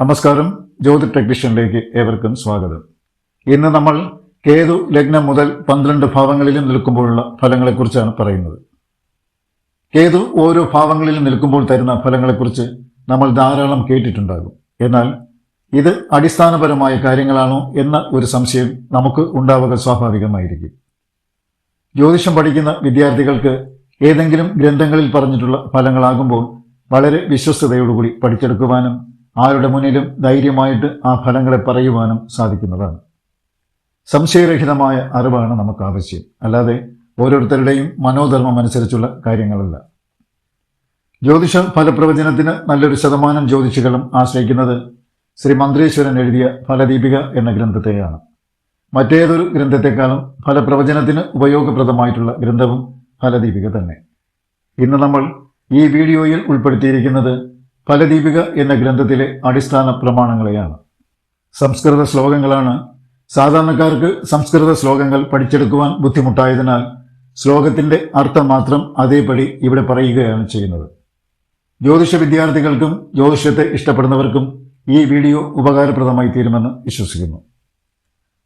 നമസ്കാരം. ജ്യോതി ടെക്നീഷ്യനിലേക്ക് ഏവർക്കും സ്വാഗതം. ഇന്ന് നമ്മൾ കേതു ലഗ്നം മുതൽ പന്ത്രണ്ട് ഭാവങ്ങളിലും നിൽക്കുമ്പോഴുള്ള ഫലങ്ങളെക്കുറിച്ചാണ് പറയുന്നത്. കേതു ഓരോ ഭാവങ്ങളിലും നിൽക്കുമ്പോൾ തരുന്ന ഫലങ്ങളെക്കുറിച്ച് നമ്മൾ ധാരാളം കേട്ടിട്ടുണ്ടാകും. എന്നാൽ ഇത് അടിസ്ഥാനപരമായ കാര്യങ്ങളാണോ എന്ന ഒരു സംശയം നമുക്ക് ഉണ്ടാവുക സ്വാഭാവികമായിരിക്കും. ജ്യോതിഷം പഠിക്കുന്ന വിദ്യാർത്ഥികൾക്ക് ഏതെങ്കിലും ഗ്രന്ഥങ്ങളിൽ പറഞ്ഞിട്ടുള്ള ഫലങ്ങളാകുമ്പോൾ വളരെ വിശ്വസ്തയോടുകൂടി പഠിച്ചെടുക്കുവാനും ആരുടെ മുന്നിലും ധൈര്യമായിട്ട് ആ ഫലങ്ങളെ പറയുവാനും സാധിക്കുന്നതാണ്. സംശയരഹിതമായ അറിവാണ് നമുക്ക് ആവശ്യം അല്ലാതെ ഓരോരുത്തരുടെയും മനോധർമ്മം അനുസരിച്ചുള്ള കാര്യങ്ങളല്ല. ജ്യോതിഷ ഫലപ്രവചനത്തിന് നല്ലൊരു ശതമാനം ജ്യോതിഷികളും ആശ്രയിക്കുന്നത് ശ്രീ മന്ത്രേശ്വരൻ എഴുതിയ ഫലദീപിക എന്ന ഗ്രന്ഥത്തെയാണ്. മറ്റേതൊരു ഗ്രന്ഥത്തെക്കാളും ഫലപ്രവചനത്തിന് ഉപയോഗപ്രദമായിട്ടുള്ള ഗ്രന്ഥവും ഫലദീപിക തന്നെ. ഇന്ന് നമ്മൾ ഈ വീഡിയോയിൽ ഉൾപ്പെടുത്തിയിരിക്കുന്നത് ഫലദീപിക എന്ന ഗ്രന്ഥത്തിലെ അടിസ്ഥാന പ്രമാണങ്ങളെയാണ്. സംസ്കൃത ശ്ലോകങ്ങളാണ്. സാധാരണക്കാർക്ക് സംസ്കൃത ശ്ലോകങ്ങൾ പഠിച്ചെടുക്കുവാൻ ബുദ്ധിമുട്ടായതിനാൽ ശ്ലോകത്തിന്റെ അർത്ഥം മാത്രം അതേപടി ഇവിടെ പറയുകയാണ് ചെയ്യുന്നത്. ജ്യോതിഷ വിദ്യാർത്ഥികൾക്കും ജ്യോതിഷത്തെ ഇഷ്ടപ്പെടുന്നവർക്കും ഈ വീഡിയോ ഉപകാരപ്രദമായി തീരുമെന്ന് വിശ്വസിക്കുന്നു.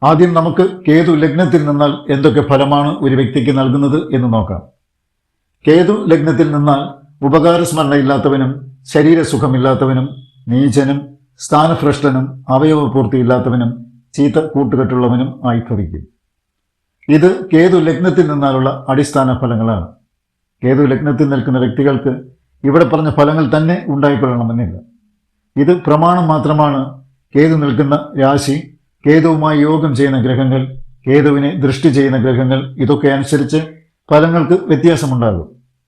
ആദ്യം നമുക്ക് കേതു ലഗ്നത്തിൽ നിന്നാൽ എന്തൊക്കെ ഫലമാണ് ഒരു വ്യക്തിക്ക് നൽകുന്നത് എന്ന് നോക്കാം. കേതു ലഗ്നത്തിൽ നിന്നാൽ ഉപകാരസ്മരണയില്ലാത്തവനും ശരീരസുഖമില്ലാത്തവനും നീചനും സ്ഥാനഭ്രഷ്ടനും അവയവപൂർത്തിയില്ലാത്തവനും ചീത്ത കൂട്ടുകെട്ടുള്ളവനും ആയി ഭവിക്കും ഇത് കേതു ലഗ്നത്തിൽ നിന്നാലുള്ള അടിസ്ഥാന ഫലങ്ങളാണ്. കേതു ലഗ്നത്തിൽ നിൽക്കുന്ന വ്യക്തികൾക്ക് ഇവിടെ പറഞ്ഞ ഫലങ്ങൾ തന്നെ ഉണ്ടായിക്കൊള്ളണമെന്നില്ല. ഇത് പ്രമാണം മാത്രമാണ് കേതു നിൽക്കുന്ന രാശി കേതുവുമായി യോഗം ചെയ്യുന്ന ഗ്രഹങ്ങൾ കേതുവിനെ ദൃഷ്ടി ചെയ്യുന്ന ഗ്രഹങ്ങൾ ഇതൊക്കെ അനുസരിച്ച് ഫലങ്ങൾക്ക് വ്യത്യാസമുണ്ടാകും.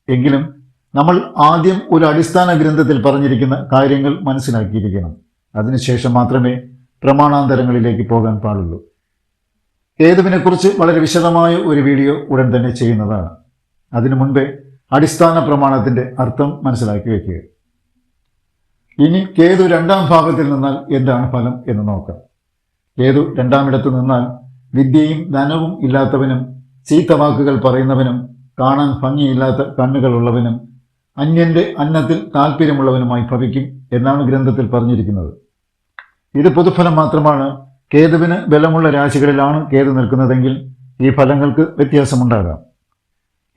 എങ്കിലും നമ്മൾ ആദ്യം ഒരു അടിസ്ഥാന ഗ്രന്ഥത്തിൽ പറഞ്ഞിരിക്കുന്ന കാര്യങ്ങൾ മനസ്സിലാക്കിയിരിക്കണം. അതിനുശേഷം മാത്രമേ പ്രമാണാന്തരങ്ങളിലേക്ക് പോകാൻ പാടുള്ളൂ. ഏതുവിനെക്കുറിച്ച് വളരെ വിശദമായ ഒരു വീഡിയോ ഉടൻ തന്നെ ചെയ്യുന്നതാണ്. അതിനു മുൻപേ അടിസ്ഥാന പ്രമാണത്തിന്റെ അർത്ഥം മനസ്സിലാക്കി വയ്ക്കുക ഇനി കേതു രണ്ടാം ഭാഗത്തിൽ നിന്നാൽ എന്താണ് ഫലം എന്ന് നോക്കാം. കേതു രണ്ടാമിടത്ത് നിന്നാൽ വിദ്യയും ധനവും ഇല്ലാത്തവനും ചീത്ത വാക്കുകൾ പറയുന്നവനും കാണാൻ ഭംഗിയില്ലാത്ത കണ്ണുകളുള്ളവനും അന്യന്റെ അന്നത്തിൽ താല്പര്യമുള്ളവനുമായി ഭവിക്കും എന്നാണ് ഗ്രന്ഥത്തിൽ പറഞ്ഞിരിക്കുന്നത്. ഇത് പൊതുഫലം മാത്രമാണ്. കേതുവിന് ബലമുള്ള രാശികളിലാണ് കേതു നിൽക്കുന്നതെങ്കിൽ ഈ ഫലങ്ങൾക്ക് വ്യത്യാസമുണ്ടാകാം.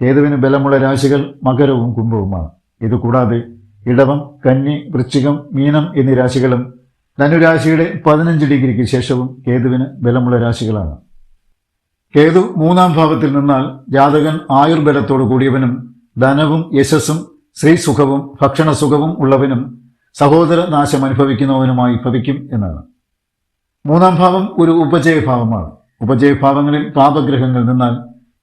കേതുവിന് ബലമുള്ള രാശികൾ മകരവും കുംഭവുമാണ്. ഇതുകൂടാതെ ഇടവം കന്നി വൃശ്ചികം മീനം എന്നീ രാശികളും ധനുരാശിയുടെ പതിനഞ്ച് ഡിഗ്രിക്ക് ശേഷവും കേതുവിന് ബലമുള്ള രാശികളാണ്. കേതു മൂന്നാം ഭാവത്തിൽ നിന്നാൽ ജാതകൻ ആയുർബലത്തോടു കൂടിയവനും ധനവും യശസ്സും സ്ത്രീസുഖവും ഭക്ഷണസുഖവും ഉള്ളവനും സഹോദര നാശം അനുഭവിക്കുന്നവനുമായി ഭവിക്കും എന്നാണ്. മൂന്നാം ഭാവം ഒരു ഉപജയഭാവമാണ്. ഉപജയഭാവങ്ങളിൽ പാപഗ്രഹങ്ങൾ നിന്നാൽ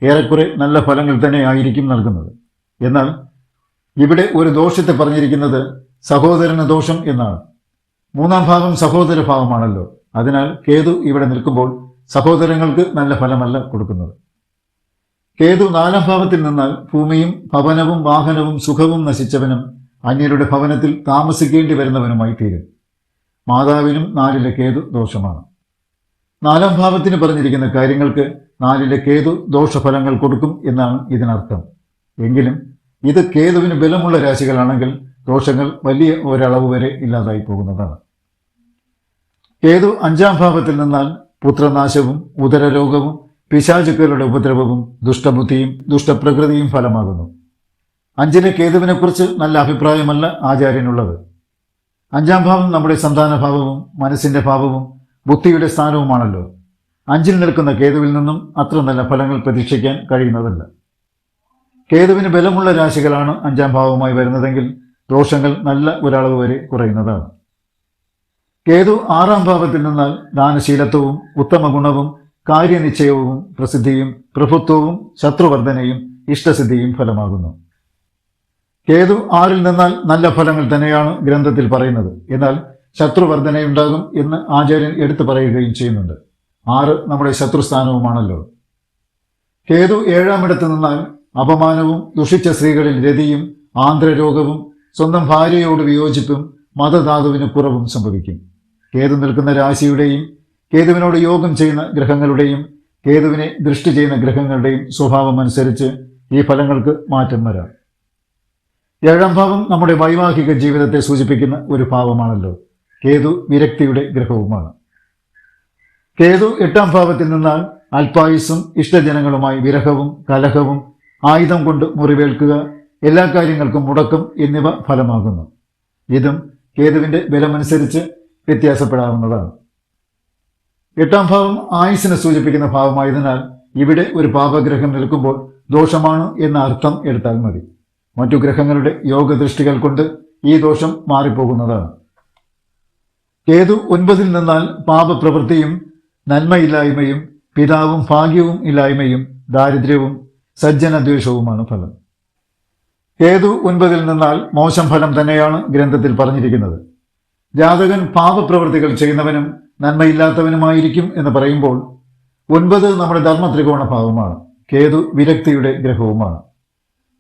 ഏറെക്കുറെ നല്ല ഫലങ്ങൾ തന്നെ ആയിരിക്കും നൽകുന്നത്. എന്നാൽ ഇവിടെ ഒരു ദോഷത്തെ പറഞ്ഞിരിക്കുന്നത് സഹോദരന് ദോഷം എന്നാണ്. മൂന്നാം ഭാവം സഹോദര ഭാവമാണല്ലോ അതിനാൽ കേതു ഇവിടെ നിൽക്കുമ്പോൾ സഹോദരങ്ങൾക്ക് നല്ല ഫലമല്ല കൊടുക്കുന്നത്. കേതു നാലാം ഭാവത്തിൽ നിന്നാൽ ഭൂമിയും ഭവനവും വാഹനവും സുഖവും നശിച്ചവനും അന്യരുടെ ഭവനത്തിൽ താമസിക്കേണ്ടി വരുന്നവനുമായി തീരും. മാതാവിനും നാലിലെ കേതു ദോഷമാണ്. നാലാം ഭാവത്തിന് പറഞ്ഞിരിക്കുന്ന കാര്യങ്ങൾക്ക് നാലിലെ കേതു ദോഷഫലങ്ങൾ കൊടുക്കും എന്നാണ് ഇതിനർത്ഥം. എങ്കിലും ഇത് കേതുവിന് ബലമുള്ള രാശികളാണെങ്കിൽ ദോഷങ്ങൾ വലിയ ഒരളവ് വരെ ഇല്ലാതായി പോകുന്നതാണ്. കേതു അഞ്ചാം ഭാവത്തിൽ നിന്നാൽ പുത്രനാശവും ഉദരരോഗവും പിശാചുക്കളുടെ ഉപദ്രവവും ദുഷ്ടബുദ്ധിയും ദുഷ്ടപ്രകൃതിയും ഫലമാകുന്നു. അഞ്ചിലെ കേതുവിനെക്കുറിച്ച് നല്ല അഭിപ്രായമല്ല ആചാര്യനുള്ളത്. അഞ്ചാം ഭാവം നമ്മുടെ സന്താന ഭാവവും മനസ്സിന്റെ ഭാവവും ബുദ്ധിയുടെ സ്ഥാനവുമാണല്ലോ. അഞ്ചിൽ നിൽക്കുന്ന കേതുവിൽ നിന്നും അത്ര നല്ല ഫലങ്ങൾ പ്രതീക്ഷിക്കാൻ കഴിയുന്നതല്ല. കേതുവിന് ബലമുള്ള രാശികളാണ് അഞ്ചാം ഭാവവുമായി വരുന്നതെങ്കിൽ ദോഷങ്ങൾ നല്ല ഒരളവ് വരെ കുറയുന്നതാണ്. കേതു ആറാം ഭാവത്തിൽ നിന്നാൽ ദാനശീലത്വവും ഉത്തമ ഗുണവും കാര്യനിശ്ചയവും പ്രസിദ്ധിയും പ്രഭുത്വവും ശത്രുവർദ്ധനയും ഇഷ്ടസിദ്ധിയും ഫലമാകുന്നു. കേതു ആറിൽ നിന്നാൽ നല്ല ഫലങ്ങൾ തന്നെയാണ് ഗ്രന്ഥത്തിൽ പറയുന്നത്. എന്നാൽ ശത്രുവർദ്ധനയുണ്ടാകും എന്ന് ആചാര്യൻ എടുത്തു പറയുകയും ചെയ്യുന്നുണ്ട്. ആറ് നമ്മുടെ ശത്രുസ്ഥാനവുമാണല്ലോ. കേതു ഏഴാമിടത്ത് നിന്നാൽ അപമാനവും ദുഷിച്ച സ്ത്രീകളിൽ രതിയും ആന്ധ്രരോഗവും സ്വന്തം ഭാര്യയോട് വിയോജിപ്പും മതധാതുവിന് കുറവും സംഭവിക്കും. കേതു നിൽക്കുന്ന രാശിയുടെയും കേതുവിനോട് യോഗം ചെയ്യുന്ന ഗ്രഹങ്ങളുടെയും കേതുവിനെ ദൃഷ്ടി ചെയ്യുന്ന ഗ്രഹങ്ങളുടെയും സ്വഭാവം അനുസരിച്ച് ഈ ഫലങ്ങൾക്ക് മാറ്റം വരാം. ഏഴാം ഭാവം നമ്മുടെ വൈവാഹിക ജീവിതത്തെ സൂചിപ്പിക്കുന്ന ഒരു ഭാവമാണല്ലോ. കേതു വിരക്തിയുടെ ഗ്രഹവുമാണ്. കേതു എട്ടാം ഭാവത്തിൽ നിന്നാൽ അൽപായുസും ഇഷ്ടജനങ്ങളുമായി വിരഹവും കലഹവും ആയുധം കൊണ്ട് മുറിവേൽക്കുക എല്ലാ കാര്യങ്ങൾക്കും മുടക്കം എന്നിവ ഫലമാകുന്നു. ഇതും കേതുവിന്റെ ബലമനുസരിച്ച് വ്യത്യാസപ്പെടാവുന്നതാണ്. എട്ടാം ഭാവം ആയുസിനെ സൂചിപ്പിക്കുന്ന ഭാവമായതിനാൽ ഇവിടെ ഒരു പാപഗ്രഹം നിൽക്കുമ്പോൾ ദോഷമാണ് എന്ന അർത്ഥം എടുത്താൽ മതി. മറ്റു ഗ്രഹങ്ങളുടെ യോഗ ദൃഷ്ടികൾ കൊണ്ട് ഈ ദോഷം മാറിപ്പോകുന്നതാണ്. കേതു ഒൻപതിൽ നിന്നാൽ പാപപ്രവൃത്തിയും നന്മയില്ലായ്മയും പിതാവും ഭാഗ്യവും ഇല്ലായ്മയും ദാരിദ്ര്യവും സജ്ജനദ്വേഷവുമാണ് ഫലം. കേതു ഒൻപതിൽ നിന്നാൽ മോശം ഫലം തന്നെയാണ് ഗ്രന്ഥത്തിൽ പറഞ്ഞിരിക്കുന്നത്. ജാതകൻ പാപപ്രവൃത്തികൾ ചെയ്യുന്നവനും നന്മയില്ലാത്തവനുമായിരിക്കും എന്ന് പറയുമ്പോൾ ഒൻപത് നമ്മുടെ ധർമ്മ ത്രികോണ ഭാവമാണ്. കേതു വിരക്തിയുടെ ഗ്രഹവുമാണ്.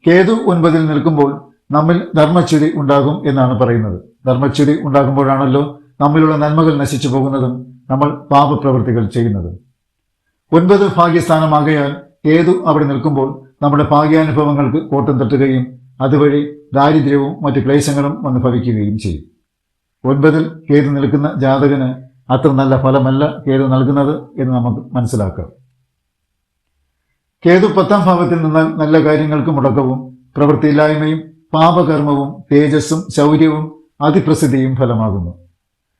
കേതു ഒൻപതിൽ നിൽക്കുമ്പോൾ നമ്മിൽ ധർമ്മച്യുതി ഉണ്ടാകും എന്നാണ് പറയുന്നത്. ധർമ്മച്യുതി ഉണ്ടാകുമ്പോഴാണല്ലോ നമ്മിലുള്ള നന്മകൾ നശിച്ചു പോകുന്നതും നമ്മൾ പാപപ്രവൃത്തികൾ ചെയ്യുന്നതും. ഒൻപത് ഭാഗ്യസ്ഥാനമാകയാൽ കേതു അവിടെ നിൽക്കുമ്പോൾ നമ്മുടെ ഭാഗ്യാനുഭവങ്ങൾക്ക് കോട്ടം തട്ടുകയും അതുവഴി ദാരിദ്ര്യവും മറ്റു ക്ലേശങ്ങളും വന്ന് ഭവിക്കുകയും ചെയ്യും. ഒൻപതിൽ കേതു നിൽക്കുന്ന ജാതകന് അത്ര നല്ല ഫലമല്ല കേതു നൽകുന്നത് എന്ന് നമുക്ക് മനസ്സിലാക്കാം. കേതു പത്താം ഭാവത്തിൽ നിന്നാൽ നല്ല കാര്യങ്ങൾക്ക് മുടക്കവും പ്രവൃത്തിയില്ലായ്മയും പാപകർമ്മവും തേജസ്സും ശൗര്യവും അതിപ്രസിദ്ധിയും ഫലമാകുന്നു.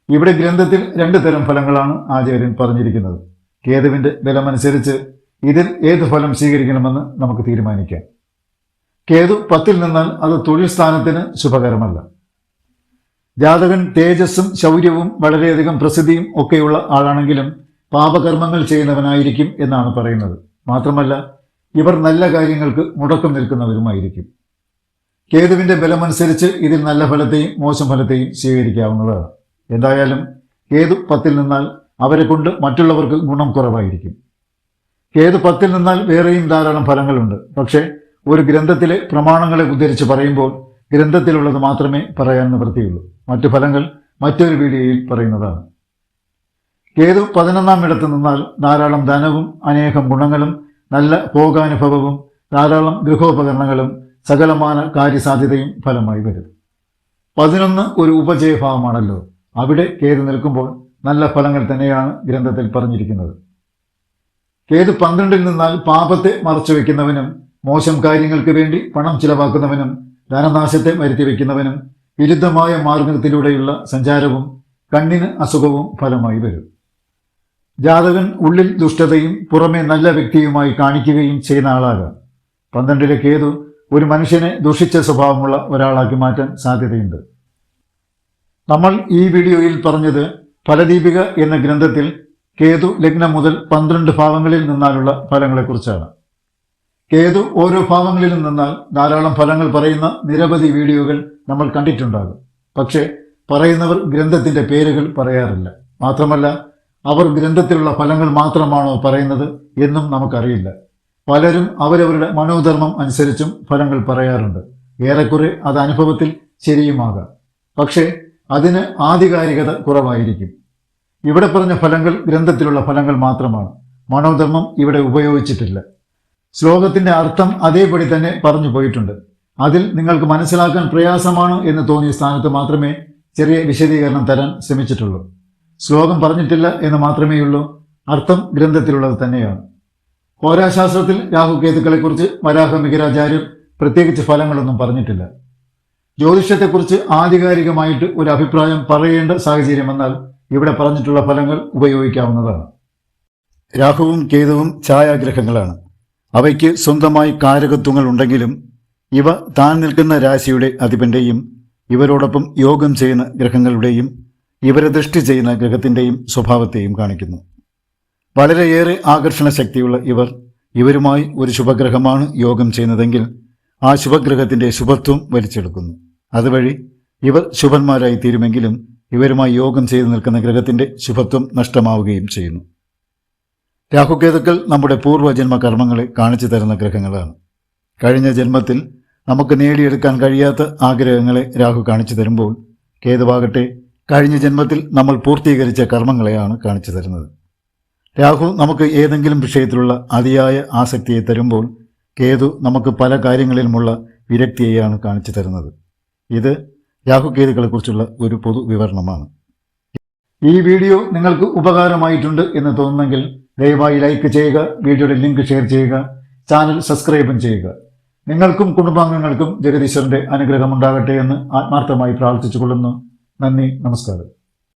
ഇവിടെ ഗ്രന്ഥത്തിൽ രണ്ട് തരം ഫലങ്ങളാണ് ആചാര്യൻ പറഞ്ഞിരിക്കുന്നത്. കേതുവിന്റെ ബലമനുസരിച്ച് ഇതിൽ ഏത് ഫലം സ്വീകരിക്കണമെന്ന് നമുക്ക് തീരുമാനിക്കാം. കേതു പത്തിൽ നിന്നാൽ അത് തൊഴിൽ സ്ഥാനത്തിന് ശുഭകരമല്ല. ജാതകൻ തേജസ്സും ശൗര്യവും വളരെയധികം പ്രസിദ്ധിയും ഒക്കെയുള്ള ആളാണെങ്കിലും പാപകർമ്മങ്ങൾ ചെയ്യുന്നവനായിരിക്കും എന്നാണ് പറയുന്നത്. മാത്രമല്ല ഇവർ നല്ല കാര്യങ്ങൾക്ക് മുടക്കം നിൽക്കുന്നവരുമായിരിക്കും. കേതുവിന്റെ ബലമനുസരിച്ച് ഇതിൽ നല്ല ഫലത്തെയും മോശം ഫലത്തെയും സ്വീകരിക്കാവുന്നതാണ്. എന്തായാലും കേതു പത്തിൽ നിന്നാൽ അവരെ കൊണ്ട് മറ്റുള്ളവർക്ക് ഗുണം കുറവായിരിക്കും. കേതു പത്തിൽ നിന്നാൽ വേറെയും ധാരാളം ഫലങ്ങളുണ്ട്. പക്ഷേ ഒരു ഗ്രന്ഥത്തിലെ പ്രമാണങ്ങളെ ഉദ്ധരിച്ച് പറയുമ്പോൾ ഗ്രന്ഥത്തിലുള്ളത് മാത്രമേ പറയാൻ നിവൃത്തിയുള്ളൂ. മറ്റു ഫലങ്ങൾ മറ്റൊരു വീഡിയോയിൽ പറയുന്നതാണ്. കേതു പതിനൊന്നാം ഇടത്ത് നിന്നാൽ ധാരാളം ധനവും അനേകം ഗുണങ്ങളും നല്ല ഭോഗാനുഭവവും ധാരാളം ഗൃഹോപകരണങ്ങളും സകലമാന കാര്യസാധ്യതയും ഫലമായി വരും. പതിനൊന്ന് ഒരു ഉപജയഭാവമാണല്ലോ. അവിടെ കേതു നിൽക്കുമ്പോൾ നല്ല ഫലങ്ങൾ തന്നെയാണ് ഗ്രന്ഥത്തിൽ പറഞ്ഞിരിക്കുന്നത്. കേതു പന്ത്രണ്ടിൽ നിന്നാൽ പാപത്തെ മറച്ചു വയ്ക്കുന്നവനും മോശം കാര്യങ്ങൾക്ക് വേണ്ടി പണം ചിലവാക്കുന്നവനും ധനനാശത്തെ വരുത്തി വയ്ക്കുന്നവനും വിരുദ്ധമായ മാർഗത്തിലൂടെയുള്ള സഞ്ചാരവും കണ്ണിന് അസുഖവും ഫലമായി വരും. ജാതകൻ ഉള്ളിൽ ദുഷ്ടതയും പുറമെ നല്ല വ്യക്തിയുമായി കാണിക്കുകയും ചെയ്യുന്ന ആളാകാം. പന്ത്രണ്ടിലെ കേതു ഒരു മനുഷ്യനെ ദുഷിച്ച സ്വഭാവമുള്ള ഒരാളാക്കി മാറ്റാൻ സാധ്യതയുണ്ട്. നമ്മൾ ഈ വീഡിയോയിൽ പറഞ്ഞത് ഫലദീപിക എന്ന ഗ്രന്ഥത്തിൽ കേതു ലഗ്നം മുതൽ പന്ത്രണ്ട് ഭാവങ്ങളിൽ നിന്നാലുള്ള ഫലങ്ങളെക്കുറിച്ചാണ്. കേതു ഓരോ ഭാവങ്ങളിലും നിന്നാൽ ധാരാളം ഫലങ്ങൾ പറയുന്ന നിരവധി വീഡിയോകൾ നമ്മൾ കണ്ടിട്ടുണ്ടാകും. പക്ഷേ പറയുന്നവർ ഗ്രന്ഥത്തിന്റെ പേരുകൾ പറയാറില്ല. മാത്രമല്ല അവർ ഗ്രന്ഥത്തിലുള്ള ഫലങ്ങൾ മാത്രമാണോ പറയുന്നത് എന്നും നമുക്കറിയില്ല. പലരും അവരവരുടെ മനോധർമ്മം അനുസരിച്ചും ഫലങ്ങൾ പറയാറുണ്ട്. ഏറെക്കുറെ അത് അനുഭവത്തിൽ ശരിയുമാകാം. പക്ഷേ അതിന് ആധികാരികത കുറവായിരിക്കും. ഇവിടെ പറഞ്ഞ ഫലങ്ങൾ ഗ്രന്ഥത്തിലുള്ള ഫലങ്ങൾ മാത്രമാണ്. മനോധർമ്മം ഇവിടെ ഉപയോഗിച്ചിട്ടില്ല. ശ്ലോകത്തിന്റെ അർത്ഥം അതേപടി തന്നെ പറഞ്ഞു പോയിട്ടുണ്ട്. അതിൽ നിങ്ങൾക്ക് മനസ്സിലാക്കാൻ പ്രയാസമാണ് എന്ന് തോന്നിയ സ്ഥാനത്ത് മാത്രമേ ചെറിയ വിശദീകരണം തരാൻ ശ്രമിച്ചിട്ടുള്ളൂ. ശ്ലോകം പറഞ്ഞിട്ടില്ല എന്ന് മാത്രമേയുള്ളൂ. അർത്ഥം ഗ്രന്ഥത്തിലുള്ളത് തന്നെയാണ്. ഹോരാശാസ്ത്രത്തിൽ രാഹുകേതുക്കളെക്കുറിച്ച് വരാഹ മികരാചാര്യർ പ്രത്യേകിച്ച് ഫലങ്ങളൊന്നും പറഞ്ഞിട്ടില്ല. ജ്യോതിഷത്തെക്കുറിച്ച് ആധികാരികമായിട്ട് ഒരു അഭിപ്രായം പറയേണ്ട സാഹചര്യം വന്നാൽ ഇവിടെ പറഞ്ഞിട്ടുള്ള ഫലങ്ങൾ ഉപയോഗിക്കാവുന്നതാണ്. രാഹുവും കേതുവും ഛായാഗ്രഹങ്ങളാണ്. അവയ്ക്ക് സ്വന്തമായി കാരകത്വങ്ങൾ ഉണ്ടെങ്കിലും ഇവ താൻ നിൽക്കുന്ന രാശിയുടെ അധിപന്റെയും ഇവരോടൊപ്പം യോഗം ചെയ്യുന്ന ഗ്രഹങ്ങളുടെയും ഇവരെ ദൃഷ്ടി ചെയ്യുന്ന ഗ്രഹത്തിന്റെയും സ്വഭാവത്തെയും കാണിക്കുന്നു. വളരെയേറെ ആകർഷണ ശക്തിയുള്ള ഇവർ ഇവരുമായി ഒരു ശുഭഗ്രഹമാണ് യോഗം ചെയ്യുന്നതെങ്കിൽ ആ ശുഭഗ്രഹത്തിന്റെ ശുഭത്വം വലിച്ചെടുക്കുന്നു. അതുവഴി ഇവർ ശുഭന്മാരായി തീരുമെങ്കിലും ഇവരുമായി യോഗം ചെയ്തു നിൽക്കുന്ന ഗ്രഹത്തിന്റെ ശുഭത്വം നഷ്ടമാവുകയും ചെയ്യുന്നു. രാഹുകേതുക്കൾ നമ്മുടെ പൂർവജന്മ കർമ്മങ്ങളെ കാണിച്ചു തരുന്ന ഗ്രഹങ്ങളാണ്. കഴിഞ്ഞ ജന്മത്തിൽ നമുക്ക് നേടിയെടുക്കാൻ കഴിയാത്ത ആഗ്രഹങ്ങളെ രാഹു കാണിച്ചു തരുമ്പോൾ കേതുവാകട്ടെ കഴിഞ്ഞ ജന്മത്തിൽ നമ്മൾ പൂർത്തീകരിച്ച കർമ്മങ്ങളെയാണ് കാണിച്ചു തരുന്നത്. രാഹു നമുക്ക് ഏതെങ്കിലും വിഷയത്തിലുള്ള അതിയായ ആസക്തിയെ തരുമ്പോൾ കേതു നമുക്ക് പല കാര്യങ്ങളിലുമുള്ള വിരക്തിയെയാണ് കാണിച്ചു തരുന്നത്. ഇത് രാഹുകേതുക്കളെക്കുറിച്ചുള്ള ഒരു പൊതു വിവരണമാണ് ഈ വീഡിയോ നിങ്ങൾക്ക് ഉപകാരമായിട്ടുണ്ട് എന്ന് തോന്നുന്നെങ്കിൽ ദയവായി ലൈക്ക് ചെയ്യുക വീഡിയോയുടെ ലിങ്ക് ഷെയർ ചെയ്യുക ചാനൽ സബ്സ്ക്രൈബും ചെയ്യുക. നിങ്ങൾക്കും കുടുംബാംഗങ്ങൾക്കും ജഗദീശ്വരന്റെ അനുഗ്രഹമുണ്ടാകട്ടെ എന്ന് ആത്മാർത്ഥമായി പ്രാർത്ഥിച്ചുകൊള്ളുന്നു. നന്ദി നമസ്കാരം.